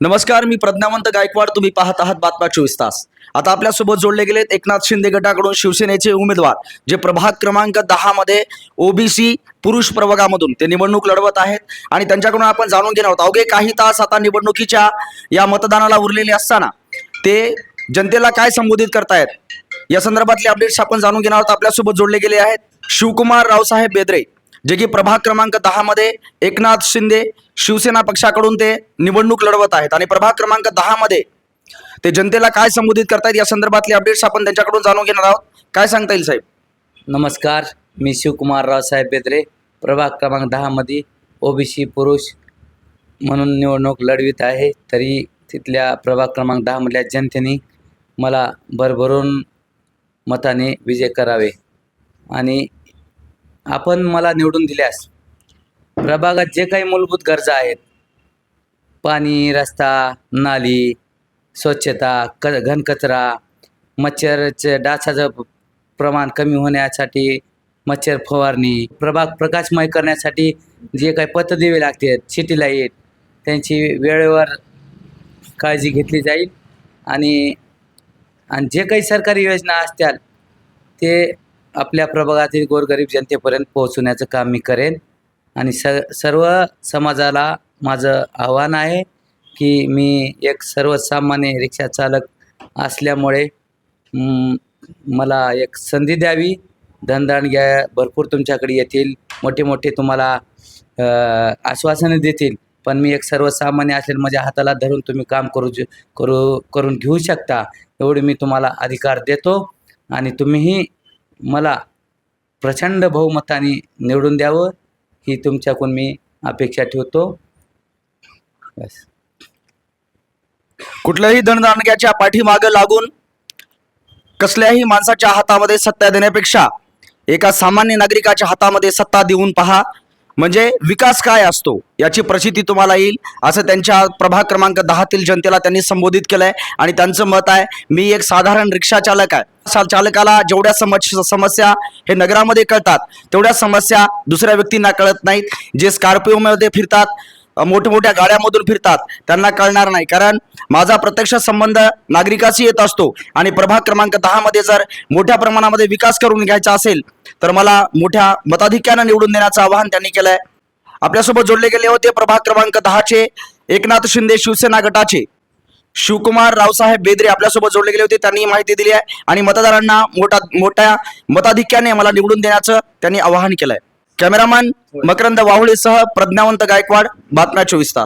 नमस्कार मी प्रज्ञावंत गायकवाड. तुम्ही पाहत आहात बातम्या चोवीस तास. आता आपल्यासोबत जोडले गेलेत एकनाथ शिंदे गटाकडून शिवसेनेचे उमेदवार जे प्रभाग क्रमांक दहा मध्ये ओबीसी पुरुष प्रवर्गामधून ते निवडणूक लढवत आहेत आणि त्यांच्याकडून आपण जाणून घेणार आहोत. अवघे काही तास आता निवडणुकीच्या या मतदानाला उरलेले असताना ते जनतेला काय संबोधित करतायत? या संदर्भातले अपडेट्स आपण जाणून घेणार आहोत. आपल्यासोबत जोडले गेले आहेत शिवकुमार रावसाहेब बेदरे. जे की प्रभाग क्रमांक दहामध्ये एकनाथ शिंदे शिवसेना पक्षाकडून ते निवडणूक लढवत आहेत. आणि प्रभाग क्रमांक दहामध्ये ते जनतेला काय संबोधित करतायत या संदर्भातले अपडेट्स आपण त्यांच्याकडून जाणून घेणार आहोत. काय सांगता येईल साहेब? नमस्कार मी शिवकुमार रावसाहेब बेदरे प्रभाग क्रमांक दहामध्ये ओबीसी पुरुष म्हणून निवडणूक लढवित आहे. तरी तिथल्या प्रभाग क्रमांक दहामधल्या जनतेने मला भरभरून मताने विजय करावे. आणि आपण मला निवडून दिल्यास प्रभागात जे काही मूलभूत गरजा आहेत पाणी रस्ता नाली स्वच्छता क घनकचरा मच्छरचे डासाचं प्रमाण कमी होण्यासाठी मच्छर फवारणी प्रभाग प्रकाशमय करण्यासाठी जे काही पथ द्यावे लागते सिटी लाइट त्यांची वेळेवर काळजी घेतली जाईल. आणि आणि जे काही सरकारी योजना असतील ते आपल्या प्रभागातील गोरगरीब जनतेपर्यंत पोहोचवण्याचं काम मी करेन. आणि स सर्व समाजाला माझं आव्हान आहे की मी एक सर्वसामान्य रिक्षा चालक असल्यामुळे मला एक संधी द्यावी. धनदान घ्या भरपूर तुमच्याकडे येतील. मोठे मोठे तुम्हाला आश्वासने आश्वासनं देतील. पण मी एक सर्वसामान्य असेल माझ्या हाताला धरून तुम्ही काम करू करू करून घेऊ शकता. एवढी मी तुम्हाला अधिकार देतो. आणि तुम्हीही मला प्रचंड बहुमताने निवडून द्यावं ही तुमच्याकडून मी अपेक्षा ठेवतो. बस. कुठल्याही धनदानग्याच्या पाठीमागं लागून कसल्याही माणसाच्या हातामध्ये सत्ता देण्यापेक्षा एका सामान्य नागरिकाच्या हातामध्ये सत्ता देऊन पहा. म्हणजे विकास काय असतो याची प्रचिती तुम्हाला येईल असं त्यांच्या प्रभाग क्रमांक दहातील जनतेला त्यांनी संबोधित केलंय. आणि त्यांचं मत आहे मी एक साधारण रिक्षा चालक आहे. चालकाला जेवढ्या समस्या समस्या हे नगरामध्ये कळतात तेवढ्या समस्या दुसऱ्या व्यक्तींना कळत नाहीत. जे स्कॉर्पिओमध्ये फिरतात मोठमोठ्या गाड्यामधून फिरतात त्यांना कळणार नाही. कारण माझा प्रत्यक्ष संबंध नागरिकाशी येत असतो आणि प्रभाग क्रमांक दहा मध्ये जर मोठ्या प्रमाणामध्ये विकास करून घ्यायचा असेल तर मला मोठ्या मताधिक्यानं निवडून देण्याचं आवाहन त्यांनी केलंय. आपल्यासोबत जोडले गेले होते प्रभाग क्रमांक दहाचे एकनाथ शिंदे शिवसेना गटाचे. शिवकुमार रावसाहेब बेदरे आपल्यासोबत जोडले गेले होते त्यांनी माहिती दिली आहे. आणि मतदारांना मोठा मोठ्या मताधिक्याने मला निवडून देण्याचं त्यांनी आवाहन केलंय. कॅमेरामॅन मकरंद वाहुळेसह प्रज्ञावंत गायकवाड बातम्या चोवीस तास.